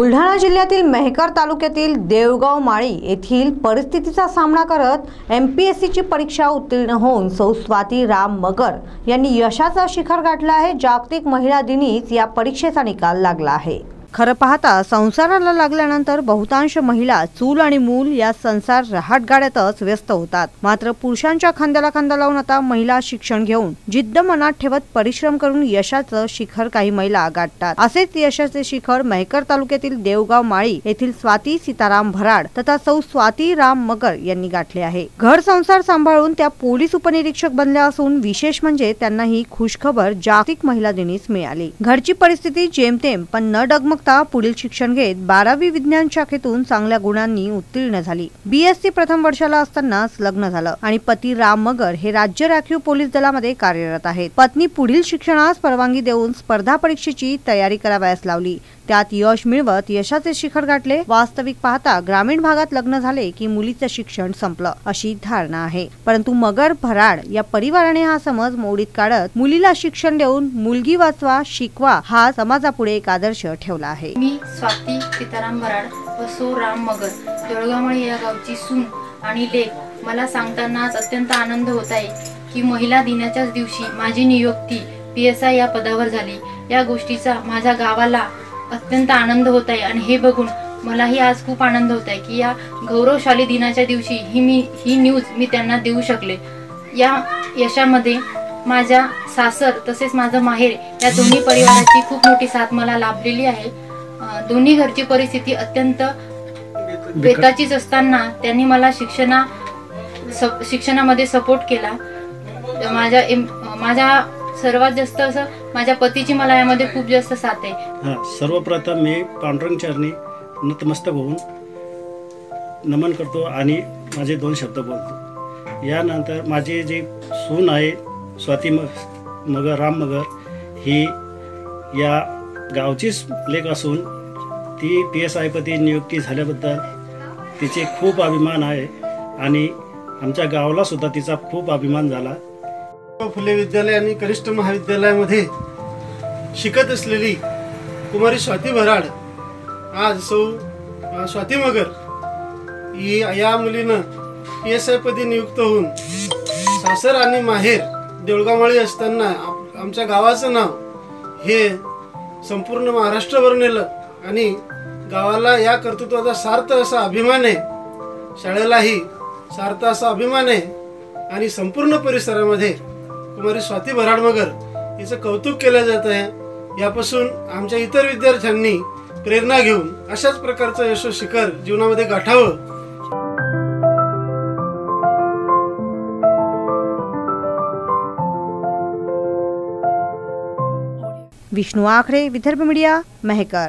बुलढाणा जिल्ह्यातील मेहकर तालुक्यातील देवगाव माळी येथील परिस्थितीचा सामना करत एम पी एस सीची परीक्षा उत्तीर्ण होऊन सौ स्वाती राम मगर यांनी यशाचा शिखर गाठला आहे. जागतिक महिला दिनीच या परीक्षेचा निकाल लागला आहे. खरं पाहता संसाराला लागल्यानंतर बहुतांश महिला चूल आणि मूल या संसार रहाटगाड्यातच व्यस्त होतात. मात्र पुरुषांच्या खांद्याला खांदा लावून आता महिला शिक्षण घेऊन जिद्द मनात ठेवत परिश्रम करून यशाचं शिखर काही महिला गाठतात. असेच यशाचे शिखर मेहकर तालुक्यातील देवगाव माळी येथील स्वाती सीताराम भराड तथा सौ स्वाती राम मगर यांनी गाठले आहे. घर संसार सांभाळून त्या पोलीस उपनिरीक्षक बनल्या असून विशेष म्हणजे त्यांना ही खुशखबर जागतिक महिला दिनीच मिळाली. घरची परिस्थिती जेमतेम पण न डगमग डगमगता पुढील शिक्षण घेत बारावी विज्ञान शाखेतून चांगल्या गुणांनी उत्तीर्ण झाली. बीएससी प्रथम वर्षाला असतानाच लग्न झालं आणि पती राम मगर हे राज्य राखीव पोलीस दलामध्ये कार्यरत आहेत. पत्नी पुढील शिक्षणास परवानगी देऊन स्पर्धा परीक्षेची तयारी करावयास लावली. त्यात यश मिळवत यशाचे शिखर गाठले. वास्तविक पाहता ग्रामीण भागात लग्न झाले की मुलीचं शिक्षण संपलं अशी धारणा आहे. परंतु मगर भराड या परिवाराने हा समज मोडीत काढत मुलीला शिक्षण देऊन मुलगी वाचवा शिकवा हा समाजापुढे एक आदर्श ठेवला आहे. मी स्वाती सीताराम भराड व सो राम मगर देवळगावमळी या गावची सून आणि लेख. मला सांगताना अत्यंत आनंद होत आहे की महिला दिनाच्याच दिवशी माझी नियुक्ती पी एस आय या पदावर झाली. या गोष्टीचा माझ्या गावाला अत्यंत आनंद होत आहे आणि हे बघून मलाही आज खूप आनंद होत आहे की या गौरवशाली दिनाच्या दिवशी ही मी ही न्यूज मी त्यांना देऊ शकले. या यशामध्ये माझ्या सासर तसेच माझं माहेर या दोन्ही परिवाराची खूप मोठी साथ मला लाभलेली आहे. दोन्ही घरची परिस्थिती अत्यंत बेताचीच असताना त्यांनी मला शिक्षणा सप- शिक्षणामध्ये सपोर्ट केला. माझ्या एम- माझ्या सर्वात जास्त असं माझ्या पतीची मला यामध्ये खूप जास्त साथ आहे. हां सर्वप्रथम मी पांडुरंग चरणी नतमस्तक होऊन नमन करतो आणि माझे दोन शब्द बोलतो. यानंतर माझी जी सून आहे स्वाती मग मगर राम मगर ही या गावचीच लेख असून ती पी एस आयपती नियुक्ती झाल्याबद्दल तिचे खूप अभिमान आहे आणि आमच्या गावाला सुद्धा तिचा खूप अभिमान झाला. फुले विद्यालय आणि कनिष्ठ महाविद्यालयामध्ये शिकत असलेली कुमारी स्वाती भराड आज सौ स्वाती मगर ही या मुलीनं पी एस आय पदी नियुक्त होऊन सासर आणि माहेर देऊळगामाळी असताना आमच्या गावाचं नाव हे संपूर्ण महाराष्ट्रभर नेलं आणि गावाला या कर्तृत्वाचा सार्थ असा अभिमान आहे. शाळेलाही सार्थ असा अभिमान आहे आणि संपूर्ण परिसरामध्ये कुमारी स्वाती भराड मगर हिचं कौतुक केलं जात आहे. यापासून आमच्या इतर विद्यार्थ्यांनी प्रेरणा घेऊन अशाच प्रकारचं यशो शिखर जीवनामध्ये गाठावं. विष्णू आखरे विदर्भ मीडिया मेहकर.